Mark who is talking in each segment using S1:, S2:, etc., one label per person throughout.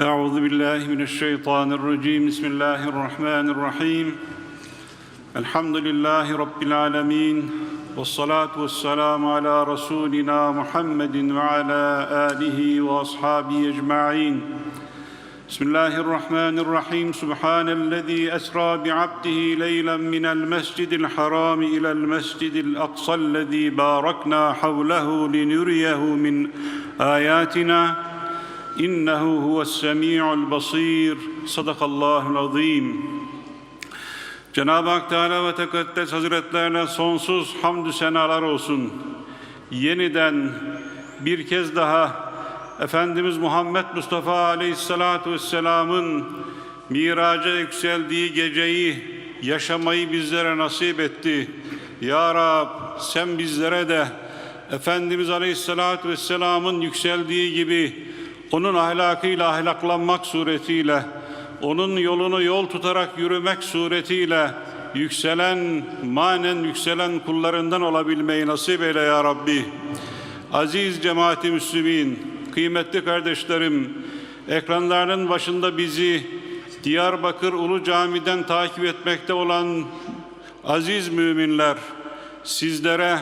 S1: أعوذ بالله من الشيطان الرجيم. بسم الله الرحمن الرحيم. الحمد لله رب العالمين والصلاة والسلام على رسولنا محمد وعلى آله وأصحابه أجمعين. بسم الله الرحمن الرحيم. سبحان الذي أسرى بعبده ليلا من المسجد الحرام إلى المسجد الأقصى الذي باركنا حوله لنريه من آياتنا. إنه هو السميع البصير صدق الله العظيم Cenab-ı Hak Teala ve Tekaddes Hazretlerine sonsuz hamdü senalar olsun. Yeniden bir kez daha Efendimiz Muhammed Mustafa Aleyhisselatü Vesselam'ın miraca yükseldiği geceyi yaşamayı bizlere nasip etti. Ya Rab sen bizlere de Efendimiz Aleyhisselatü Vesselam'ın yükseldiği gibi onun ahlakıyla ahlaklanmak suretiyle, onun yolunu yol tutarak yürümek suretiyle yükselen, manen yükselen kullarından olabilmeyi nasip eyle ya Rabbi. Aziz cemaati Müslümin, kıymetli kardeşlerim, ekranlarının başında bizi Diyarbakır Ulu Cami'den takip etmekte olan aziz müminler, sizlere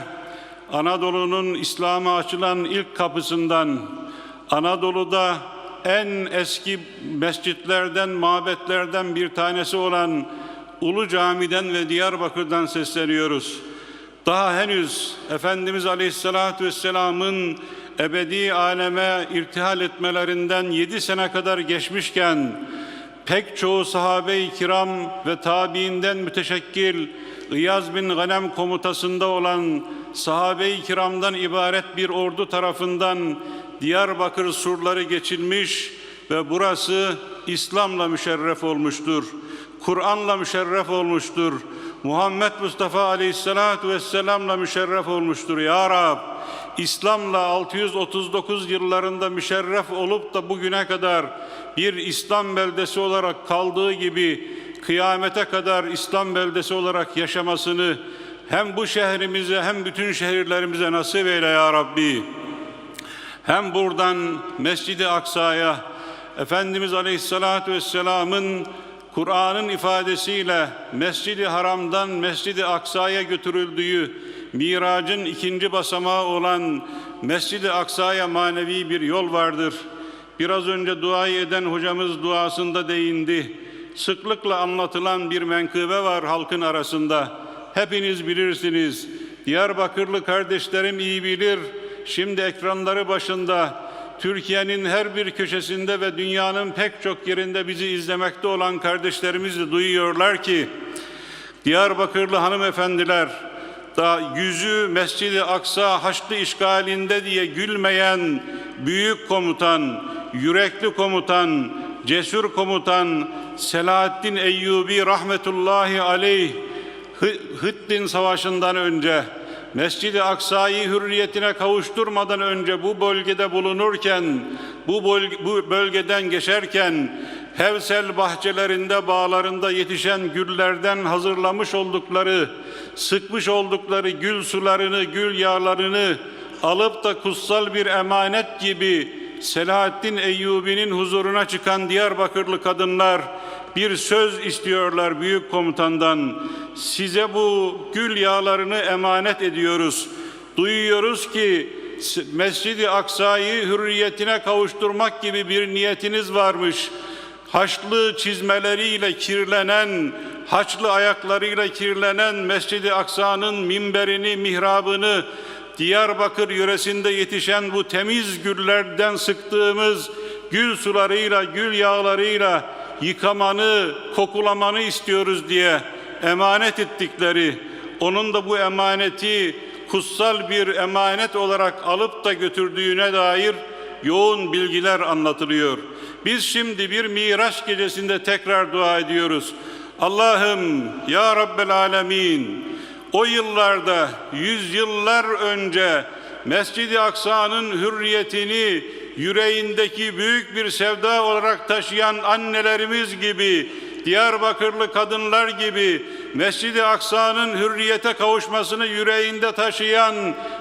S1: Anadolu'nun İslam'a açılan ilk kapısından, Anadolu'da en eski mescitlerden, mabetlerden bir tanesi olan Ulu Cami'den ve Diyarbakır'dan sesleniyoruz. Daha henüz Efendimiz Aleyhisselatü Vesselam'ın ebedi aleme irtihal etmelerinden yedi sene kadar geçmişken pek çoğu sahabe-i kiram ve tabiinden müteşekkil İyaz bin Ganem komutasında olan sahabe-i kiramdan ibaret bir ordu tarafından Diyarbakır surları geçilmiş ve burası İslam'la müşerref olmuştur. Kur'an'la müşerref olmuştur. Muhammed Mustafa Aleyhisselatü Vesselam'la müşerref olmuştur. Ya Rab, İslam'la 639 yıllarında müşerref olup da bugüne kadar bir İslam beldesi olarak kaldığı gibi kıyamete kadar İslam beldesi olarak yaşamasını hem bu şehrimize hem bütün şehirlerimize nasip eyle ya Rabbi. Hem buradan Mescid-i Aksa'ya Efendimiz Aleyhisselatü Vesselam'ın Kur'an'ın ifadesiyle Mescid-i Haram'dan Mescid-i Aksa'ya götürüldüğü miracın ikinci basamağı olan Mescid-i Aksa'ya manevi bir yol vardır. Biraz önce duayı eden hocamız duasında değindi. Sıklıkla anlatılan bir menkıbe var halkın arasında. Hepiniz bilirsiniz. Diyarbakırlı kardeşlerim iyi bilir. Şimdi ekranları başında Türkiye'nin her bir köşesinde ve dünyanın pek çok yerinde bizi izlemekte olan kardeşlerimiz de duyuyorlar ki Diyarbakırlı hanımefendiler da yüzü Mescid-i Aksa Haçlı işgalinde diye gülmeyen büyük komutan, yürekli komutan, cesur komutan Selahaddin Eyyubi rahmetullahi aleyh Hıttin Savaşı'ndan önce Mescid-i Aksa'yı hürriyetine kavuşturmadan önce bu bölgede bulunurken, bu, bölge, bu bölgeden geçerken Hevsel bahçelerinde, bağlarında yetişen güllerden hazırlamış oldukları, sıkmış oldukları gül sularını, gül yağlarını alıp da kutsal bir emanet gibi Selahaddin Eyyubi'nin huzuruna çıkan Diyarbakırlı kadınlar bir söz istiyorlar büyük komutandan. Size bu gül yağlarını emanet ediyoruz. Duyuyoruz ki Mescid-i Aksa'yı hürriyetine kavuşturmak gibi bir niyetiniz varmış. Haçlı çizmeleriyle kirlenen, haçlı ayaklarıyla kirlenen Mescid-i Aksa'nın minberini, mihrabını, Diyarbakır yöresinde yetişen bu temiz güllerden sıktığımız gül sularıyla, gül yağlarıyla yıkamanı, kokulamanı istiyoruz diye emanet ettikleri, onun da bu emaneti kutsal bir emanet olarak alıp da götürdüğüne dair yoğun bilgiler anlatılıyor. Biz şimdi bir Miraç gecesinde tekrar dua ediyoruz. Allah'ım ya Rabbel Alemin o yıllarda yüzyıllar önce Mescid-i Aksa'nın hürriyetini yüreğindeki büyük bir sevda olarak taşıyan annelerimiz gibi, Diyarbakırlı kadınlar gibi Mescid-i Aksa'nın hürriyete kavuşmasını yüreğinde taşıyan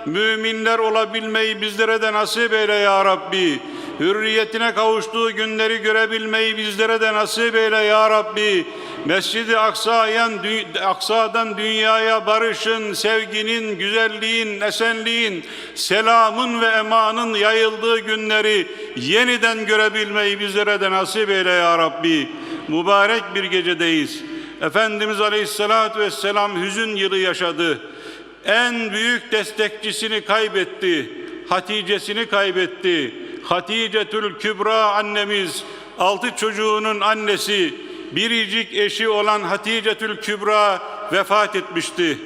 S1: müminler olabilmeyi bizlere de nasip eyle ya Rabbi. Hürriyetine kavuştuğu günleri görebilmeyi bizlere de nasip eyle ya Rabbi. Mescid-i Aksa'dan dünyaya barışın, sevginin, güzelliğin, esenliğin, selamın ve emanın yayıldığı günleri yeniden görebilmeyi bizlere de nasip eyle ya Rabbi. Mübarek bir gecedeyiz. Efendimiz Aleyhisselatü Vesselam hüzün yılı yaşadı. En büyük destekçisini kaybetti. Hatice'sini kaybetti. Haticetül Kübra annemiz, altı çocuğunun annesi, biricik eşi olan Haticetül Kübra vefat etmişti.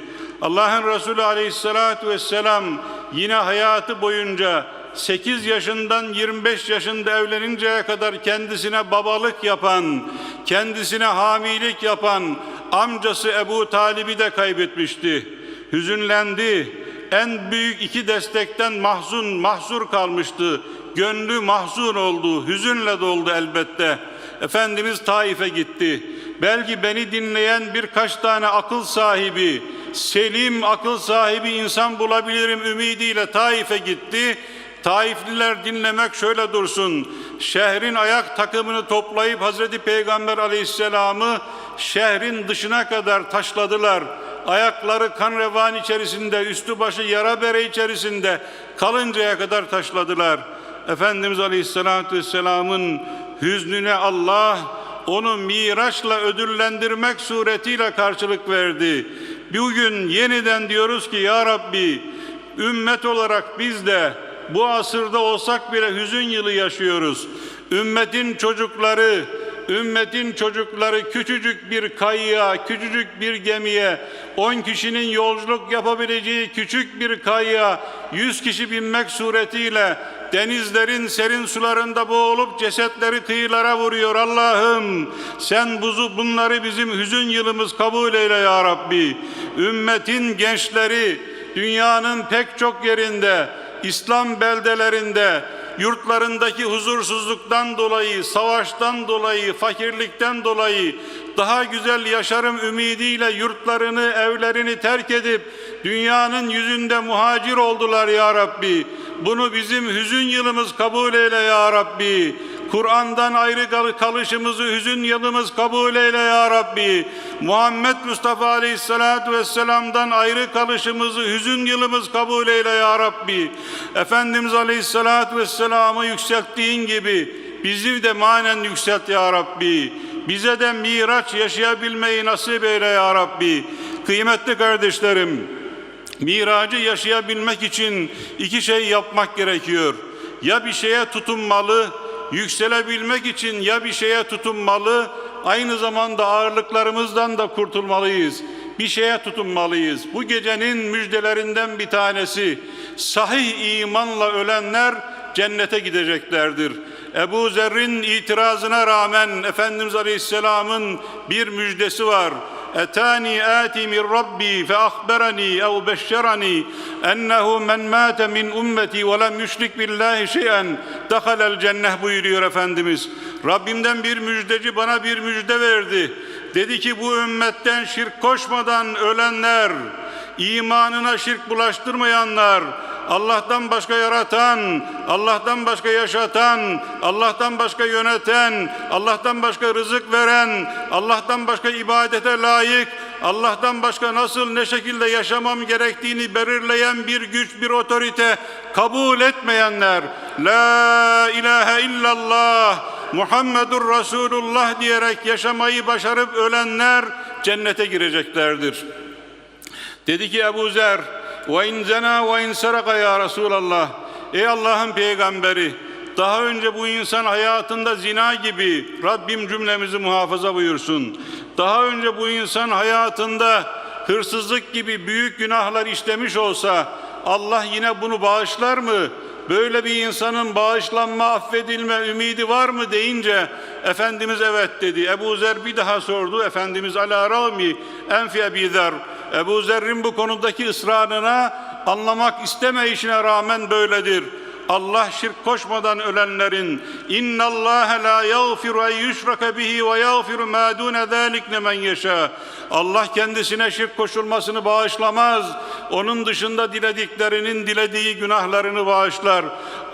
S1: Allah'ın Resulü Aleyhisselatü Vesselam yine hayatı boyunca 8 yaşından 25 yaşında evleninceye kadar kendisine babalık yapan, kendisine hamilik yapan amcası Ebu Talib'i de kaybetmişti. Hüzünlendi. En büyük iki destekten mahzun, mahzur kalmıştı. Gönlü mahzun oldu, hüzünle doldu elbette. Efendimiz Taif'e gitti. Belki beni dinleyen birkaç tane akıl sahibi, selim akıl sahibi insan bulabilirim ümidiyle Taif'e gitti. Taifliler dinlemek şöyle dursun. Şehrin ayak takımını toplayıp Hazreti Peygamber Aleyhisselam'ı şehrin dışına kadar taşladılar. Ayakları kan revan içerisinde, üstü başı yara bere içerisinde kalıncaya kadar taşladılar. Efendimiz Aleyhisselatü Vesselam'ın hüznüne Allah onu miraçla ödüllendirmek suretiyle karşılık verdi. Bugün yeniden diyoruz ki ya Rabbi ümmet olarak biz de bu asırda olsak bile hüzün yılı yaşıyoruz. Ümmetin çocukları, ümmetin çocukları küçücük bir kayığa, küçücük bir gemiye, 10 kişinin yolculuk yapabileceği küçük bir kayığa 100 kişi binmek suretiyle denizlerin serin sularında boğulup cesetleri kıyılara vuruyor. Allah'ım sen buzu bunları bizim hüzün yılımız kabul eyle ya Rabbi. Ümmetin gençleri dünyanın pek çok yerinde İslam beldelerinde yurtlarındaki huzursuzluktan dolayı, savaştan dolayı, fakirlikten dolayı daha güzel yaşarım ümidiyle yurtlarını, evlerini terk edip dünyanın yüzünde muhacir oldular ya Rabbi. Bunu bizim hüzün yılımız kabul eyle ya Rabbi. Kur'an'dan ayrı kal- kalışımızı hüzün yılımız kabul eyle ya Rabbi. Muhammed Mustafa Aleyhisselatü Vesselam'dan ayrı kalışımızı hüzün yılımız kabul eyle ya Rabbi. Efendimiz Aleyhisselatü Vesselam'ı yükselttiğin gibi bizi de manen yükselt ya Rabbi. Bize de miraç yaşayabilmeyi nasip eyle ya Rabbi. Kıymetli kardeşlerim, miracı yaşayabilmek için iki şey yapmak gerekiyor. Ya bir şeye tutunmalı, yükselebilmek için ya bir şeye tutunmalı, aynı zamanda ağırlıklarımızdan da kurtulmalıyız. Bir şeye tutunmalıyız. Bu gecenin müjdelerinden bir tanesi, sahih imanla ölenler cennete gideceklerdir. Ebu Zer'in itirazına rağmen Efendimiz Aleyhisselam'ın bir müjdesi var. Etani ati min Rabbi fe ahberani ev beşşerani ennehu men mâte min ümmeti ve lem yüşrik billahi şeyen dehalel cenneh buyuruyor Efendimiz. Rabbimden bir müjdeci bana bir müjde verdi. Dedi ki bu ümmetten şirk koşmadan ölenler, imanına şirk bulaştırmayanlar, Allah'tan başka yaratan, Allah'tan başka yaşatan, Allah'tan başka yöneten, Allah'tan başka rızık veren, Allah'tan başka ibadete layık, Allah'tan başka nasıl ne şekilde yaşamam gerektiğini belirleyen bir güç, bir otorite kabul etmeyenler, La ilahe illallah, Muhammedur Resulullah diyerek yaşamayı başarıp ölenler cennete gireceklerdir. Dedi ki Ebu Zer, ve in zena ve in saraka ya Resulallah. Ey Allah'ın peygamberi, daha önce bu insan hayatında zina gibi Rabbim cümlemizi muhafaza buyursun. Daha önce bu insan hayatında hırsızlık gibi büyük günahlar işlemiş olsa Allah yine bunu bağışlar mı? Böyle bir insanın bağışlanma, affedilme ümidi var mı deyince Efendimiz evet dedi. Ebu Zer bir daha sordu. Efendimiz ala ravmi enfi Ebi Zer. Ebu Zer'in bu konudaki ısrarına anlamak istemeyişine rağmen böyledir. Allah şirk koşmadan ölenlerin inna Allah la yaghfiru en yushraka bihi ve yaghfiru ma dun zalik limen yasha. Allah kendisine şirk koşulmasını bağışlamaz. Onun dışında dilediklerinin dilediği günahlarını bağışlar.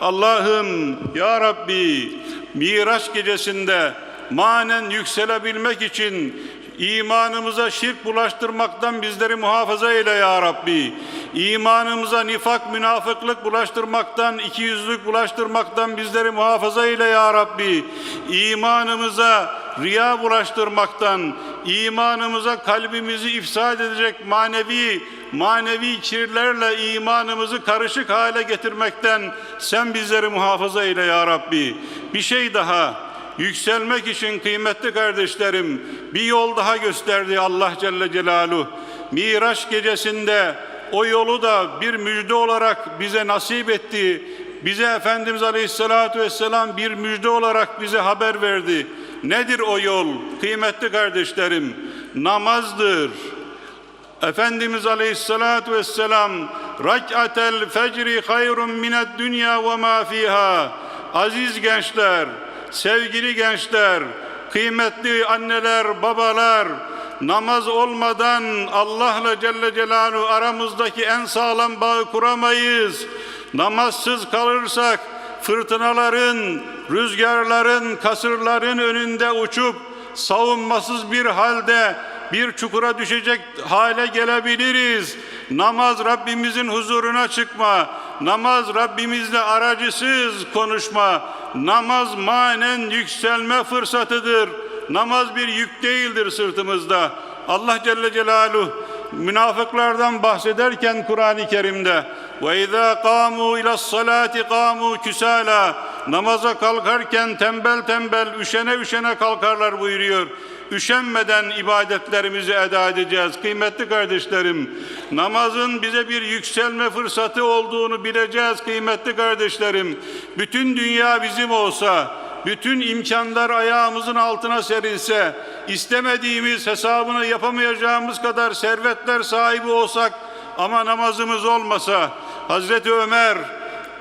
S1: Allah'ım ya Rabbi Miraç gecesinde manen yükselebilmek için imanımıza şirk bulaştırmaktan bizleri muhafaza eyle ya Rabbi. İmanımıza nifak, münafıklık bulaştırmaktan, ikiyüzlülük bulaştırmaktan bizleri muhafaza eyle ya Rabbi. İmanımıza riya bulaştırmaktan, imanımıza kalbimizi ifsad edecek manevi manevi kirlerle imanımızı karışık hale getirmekten sen bizleri muhafaza eyle ya Rabbi. Bir şey daha yükselmek için kıymetli kardeşlerim bir yol daha gösterdi Allah Celle Celaluhu. Miraç gecesinde o yolu da bir müjde olarak bize nasip etti. Bize Efendimiz Aleyhisselatü Vesselam bir müjde olarak bize haber verdi. Nedir o yol? Kıymetli kardeşlerim, namazdır. Efendimiz Aleyhisselatü Vesselam Rak'atel fecri hayrun mined dünya ve ma fiha Aziz gençler, sevgili gençler, kıymetli anneler, babalar, namaz olmadan Allah'la Celle Celaluhu aramızdaki en sağlam bağı kuramayız. Namazsız kalırsak fırtınaların, rüzgarların, kasırların önünde uçup savunmasız bir halde bir çukura düşecek hale gelebiliriz. Namaz Rabbimizin huzuruna çıkma. Namaz Rabbimizle aracısız konuşma. Namaz manen yükselme fırsatıdır. Namaz bir yük değildir sırtımızda. Allah Celle Celaluhu münafıklardan bahsederken Kur'an-ı Kerim'de ve izâ kâmû ilâ salâti kâmû küsâlâ namaza kalkarken tembel tembel üşene üşene kalkarlar buyuruyor. Üşenmeden ibadetlerimizi eda edeceğiz. Kıymetli kardeşlerim, namazın bize bir yükselme fırsatı olduğunu bileceğiz kıymetli kardeşlerim. Bütün dünya bizim olsa, bütün imkanlar ayağımızın altına serilse, istemediğimiz hesabını yapamayacağımız kadar servetler sahibi olsak ama namazımız olmasa Hazreti Ömer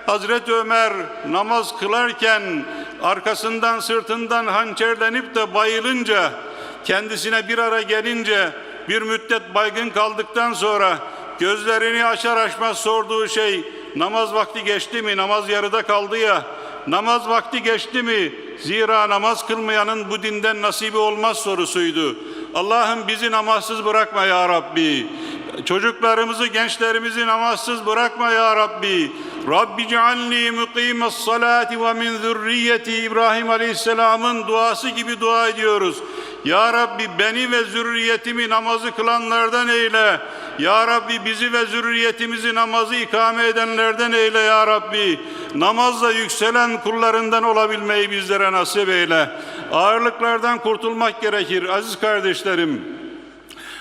S1: Hazreti Ömer namaz kılarken arkasından sırtından hançerlenip de bayılınca kendisine bir ara gelince bir müddet baygın kaldıktan sonra gözlerini açar açmaz sorduğu şey namaz vakti geçti mi? Namaz yarıda kaldı ya. Namaz vakti geçti mi? Zira namaz kılmayanın bu dinden nasibi olmaz sorusuydu. Allah'ım bizi namazsız bırakma ya Rabbi Çocuklarımızı, gençlerimizi namazsız bırakma ya Rabbi. Rabbi cealni mukimes salati ve min zürriyeti İbrahim Aleyhisselam'ın duası gibi dua ediyoruz. Ya Rabbi beni ve zürriyetimi namazı kılanlardan eyle. Ya Rabbi bizi ve zürriyetimizi namazı ikame edenlerden eyle ya Rabbi. Namazla yükselen kullarından olabilmeyi bizlere nasip eyle. Ağırlıklardan kurtulmak gerekir aziz kardeşlerim.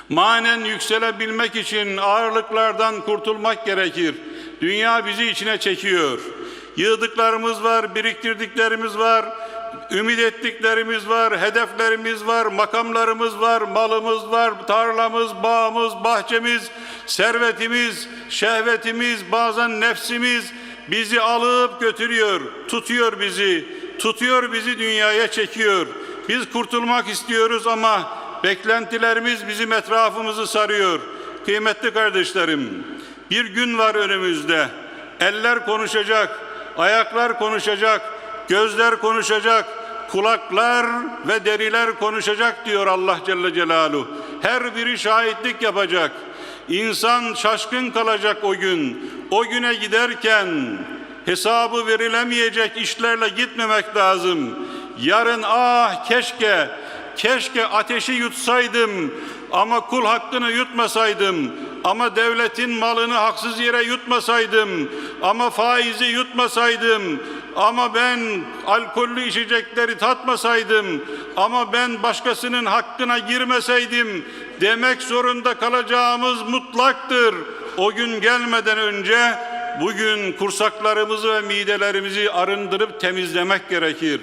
S1: Manen yükselebilmek için ağırlıklardan kurtulmak gerekir. Dünya bizi içine çekiyor. Yığdıklarımız var, biriktirdiklerimiz var, ümit ettiklerimiz var, hedeflerimiz var, makamlarımız var, malımız var, tarlamız, bağımız, bahçemiz, servetimiz, şehvetimiz, bazen nefsimiz bizi alıp götürüyor, tutuyor bizi, tutuyor bizi dünyaya çekiyor. Biz kurtulmak istiyoruz ama Beklentilerimiz bizim etrafımızı sarıyor. Kıymetli kardeşlerim, bir gün var önümüzde. Eller konuşacak, ayaklar konuşacak, gözler konuşacak, kulaklar ve deriler konuşacak diyor Allah Celle Celaluhu. Her biri şahitlik yapacak. İnsan şaşkın kalacak o gün. O güne giderken hesabı verilemeyecek işlerle gitmemek lazım. Yarın ah keşke keşke ateşi yutsaydım ama kul hakkını yutmasaydım ama devletin malını haksız yere yutmasaydım ama faizi yutmasaydım ama ben alkollü içecekleri tatmasaydım ama ben başkasının hakkına girmeseydim demek zorunda kalacağımız mutlaktır. O gün gelmeden önce bugün kursaklarımızı ve midelerimizi arındırıp temizlemek gerekir.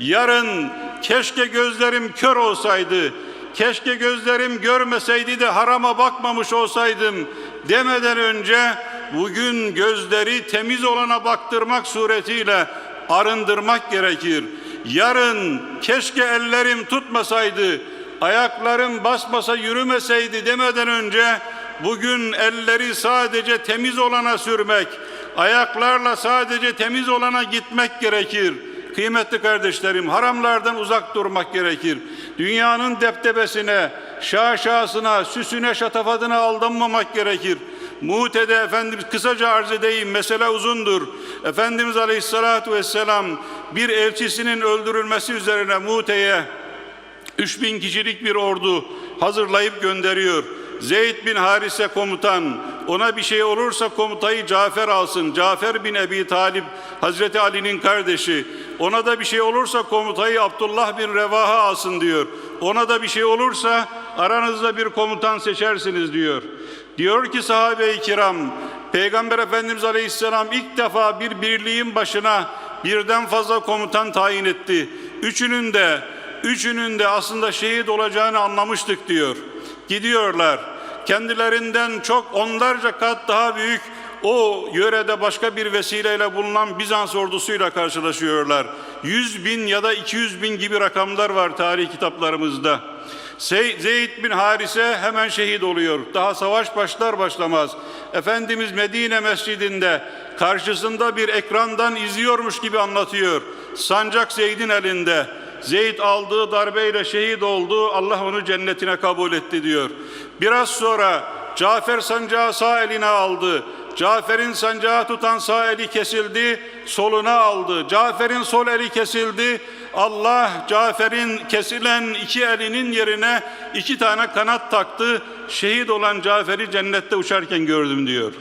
S1: Yarın keşke gözlerim kör olsaydı, keşke gözlerim görmeseydi de harama bakmamış olsaydım demeden önce bugün gözleri temiz olana baktırmak suretiyle arındırmak gerekir. Yarın keşke ellerim tutmasaydı, ayaklarım basmasa yürümeseydi demeden önce bugün elleri sadece temiz olana sürmek, ayaklarla sadece temiz olana gitmek gerekir. Kıymetli kardeşlerim, haramlardan uzak durmak gerekir. Dünyanın deptebesine, şaşasına, süsüne, şatafatına aldanmamak gerekir. Mute'de Efendimiz kısaca arz edeyim, mesele uzundur. Efendimiz Aleyhisselatü Vesselam bir elçisinin öldürülmesi üzerine Mute'ye 3000 kişilik bir ordu hazırlayıp gönderiyor. Zeyd bin Harise komutan, ona bir şey olursa komutayı Cafer alsın. Cafer bin Ebi Talip, Hazreti Ali'nin kardeşi. Ona da bir şey olursa komutayı Abdullah bin Revaha alsın diyor. Ona da bir şey olursa aranızda bir komutan seçersiniz diyor. Diyor ki sahabe-i kiram, Peygamber Efendimiz Aleyhisselam ilk defa bir birliğin başına birden fazla komutan tayin etti. Üçünün de üçünün de aslında şehit olacağını anlamıştık diyor. Gidiyorlar. Kendilerinden çok onlarca kat daha büyük o yörede başka bir vesileyle bulunan Bizans ordusuyla karşılaşıyorlar. 100 bin ya da 200 bin gibi rakamlar var tarih kitaplarımızda. Zeyd bin Harise hemen şehit oluyor. Daha savaş başlar başlamaz. Efendimiz Medine Mescidinde karşısında bir ekrandan izliyormuş gibi anlatıyor. Sancak Zeyd'in elinde. Zeyd aldığı darbeyle şehit oldu. Allah onu cennetine kabul etti diyor. Biraz sonra Cafer sancağı sağ eline aldı. Cafer'in sancağı tutan sağ eli kesildi, soluna aldı. Cafer'in sol eli kesildi. Allah Cafer'in kesilen iki elinin yerine iki tane kanat taktı. Şehit olan Cafer'i cennette uçarken gördüm diyor.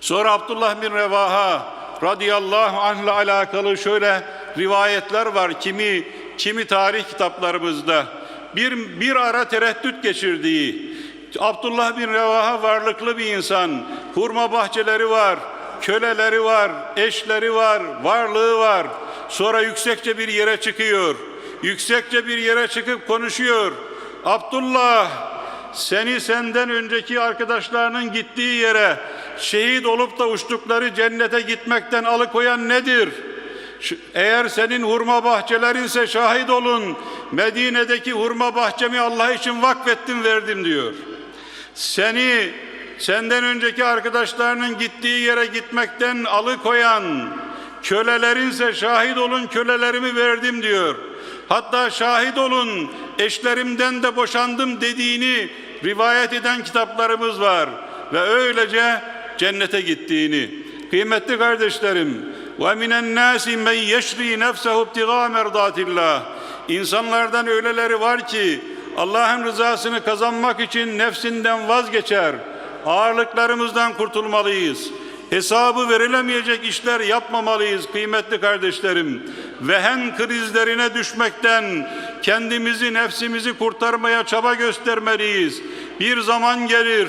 S1: Sonra Abdullah bin Revaha radıyallahu anh'la alakalı şöyle rivayetler var. Kimi kimi tarih kitaplarımızda bir bir ara tereddüt geçirdiği Abdullah bin Revaha varlıklı bir insan. Hurma bahçeleri var, köleleri var, eşleri var, varlığı var. Sonra yüksekçe bir yere çıkıyor. Yüksekçe bir yere çıkıp konuşuyor. Abdullah seni senden önceki arkadaşlarının gittiği yere şehit olup da uçtukları cennete gitmekten alıkoyan nedir? Eğer senin hurma bahçelerinse şahit olun. Medine'deki hurma bahçemi Allah için vakfettim verdim diyor. Seni senden önceki arkadaşlarının gittiği yere gitmekten alıkoyan kölelerinse şahit olun kölelerimi verdim diyor. Hatta şahit olun eşlerimden de boşandım dediğini rivayet eden kitaplarımız var ve öylece cennete gittiğini. Kıymetli kardeşlerim, ve minen nasi men yeşri nefsehu ibtiga merdatillah. İnsanlardan öyleleri var ki Allah'ın rızasını kazanmak için nefsinden vazgeçer. Ağırlıklarımızdan kurtulmalıyız. Hesabı verilemeyecek işler yapmamalıyız kıymetli kardeşlerim. Vehen krizlerine düşmekten kendimizi, nefsimizi kurtarmaya çaba göstermeliyiz. Bir zaman gelir,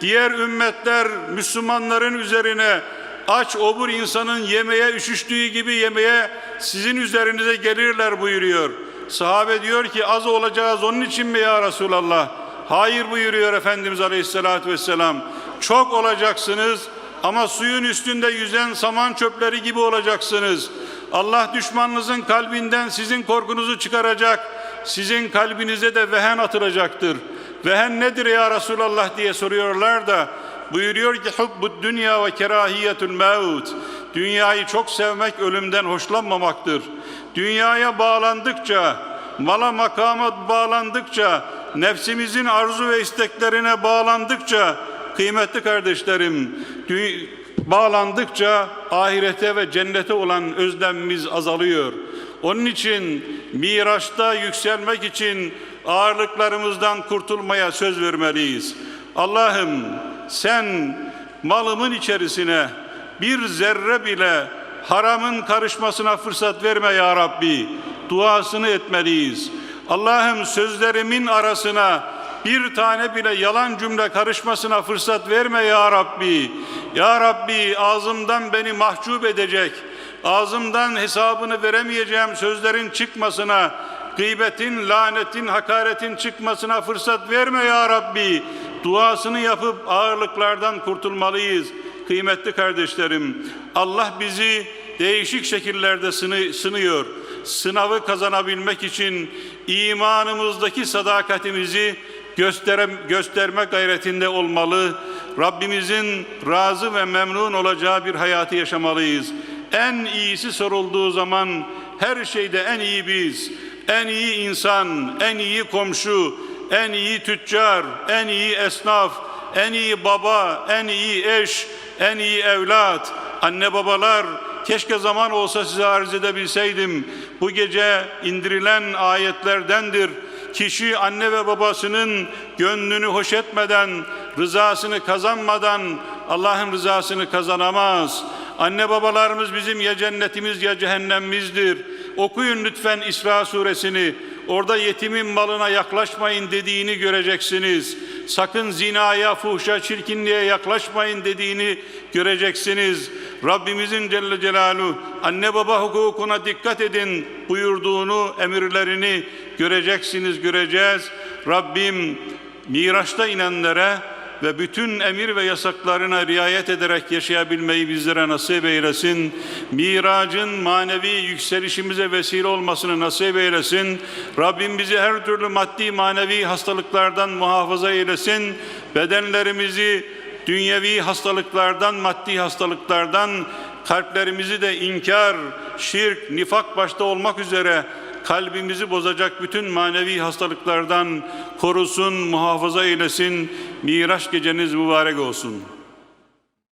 S1: diğer ümmetler Müslümanların üzerine aç obur insanın yemeye üşüştüğü gibi yemeye sizin üzerinize gelirler buyuruyor. Sahabe diyor ki az olacağız onun için mi ya Resulallah? Hayır buyuruyor Efendimiz Aleyhisselatü Vesselam. Çok olacaksınız ama suyun üstünde yüzen saman çöpleri gibi olacaksınız. Allah düşmanınızın kalbinden sizin korkunuzu çıkaracak. Sizin kalbinize de vehen atılacaktır. Vehen nedir ya Resulallah diye soruyorlar da buyuruyor ki hubbu dünya ve kerahiyetul mevt. Dünyayı çok sevmek ölümden hoşlanmamaktır. Dünyaya bağlandıkça, mala makama bağlandıkça, nefsimizin arzu ve isteklerine bağlandıkça, kıymetli kardeşlerim, bağlandıkça ahirete ve cennete olan özlemimiz azalıyor. Onun için Miraç'ta yükselmek için ağırlıklarımızdan kurtulmaya söz vermeliyiz. Allah'ım sen malımın içerisine bir zerre bile haramın karışmasına fırsat verme ya Rabbi. Duasını etmeliyiz. Allah'ım sözlerimin arasına bir tane bile yalan cümle karışmasına fırsat verme ya Rabbi. Ya Rabbi ağzımdan beni mahcup edecek, ağzımdan hesabını veremeyeceğim sözlerin çıkmasına, gıybetin, lanetin, hakaretin çıkmasına fırsat verme ya Rabbi. Duasını yapıp ağırlıklardan kurtulmalıyız. Kıymetli kardeşlerim, Allah bizi değişik şekillerde sını, sınıyor. Sınavı kazanabilmek için imanımızdaki sadakatimizi gösterem, gösterme gayretinde olmalı. Rabbimizin razı ve memnun olacağı bir hayatı yaşamalıyız. En iyisi sorulduğu zaman her şeyde en iyi biz, en iyi insan, en iyi komşu, en iyi tüccar, en iyi esnaf, en iyi baba, en iyi eş, en iyi evlat, anne babalar, keşke zaman olsa size arz edebilseydim. Bu gece indirilen ayetlerdendir. Kişi anne ve babasının gönlünü hoş etmeden, rızasını kazanmadan Allah'ın rızasını kazanamaz. Anne babalarımız bizim ya cennetimiz ya cehennemimizdir. Okuyun lütfen İsra suresini. Orada yetimin malına yaklaşmayın dediğini göreceksiniz. Sakın zinaya, fuhşa, çirkinliğe yaklaşmayın dediğini göreceksiniz. Rabbimizin Celle Celaluhu anne baba hukukuna dikkat edin buyurduğunu, emirlerini göreceksiniz, göreceğiz. Rabbim Miraç'ta inenlere ve bütün emir ve yasaklarına riayet ederek yaşayabilmeyi bizlere nasip eylesin. Miracın manevi yükselişimize vesile olmasını nasip eylesin. Rabbim bizi her türlü maddi manevi hastalıklardan muhafaza eylesin. Bedenlerimizi dünyevi hastalıklardan, maddi hastalıklardan, kalplerimizi de inkar, şirk, nifak başta olmak üzere kalbimizi bozacak bütün manevi hastalıklardan korusun, muhafaza eylesin. Miraç geceniz mübarek olsun.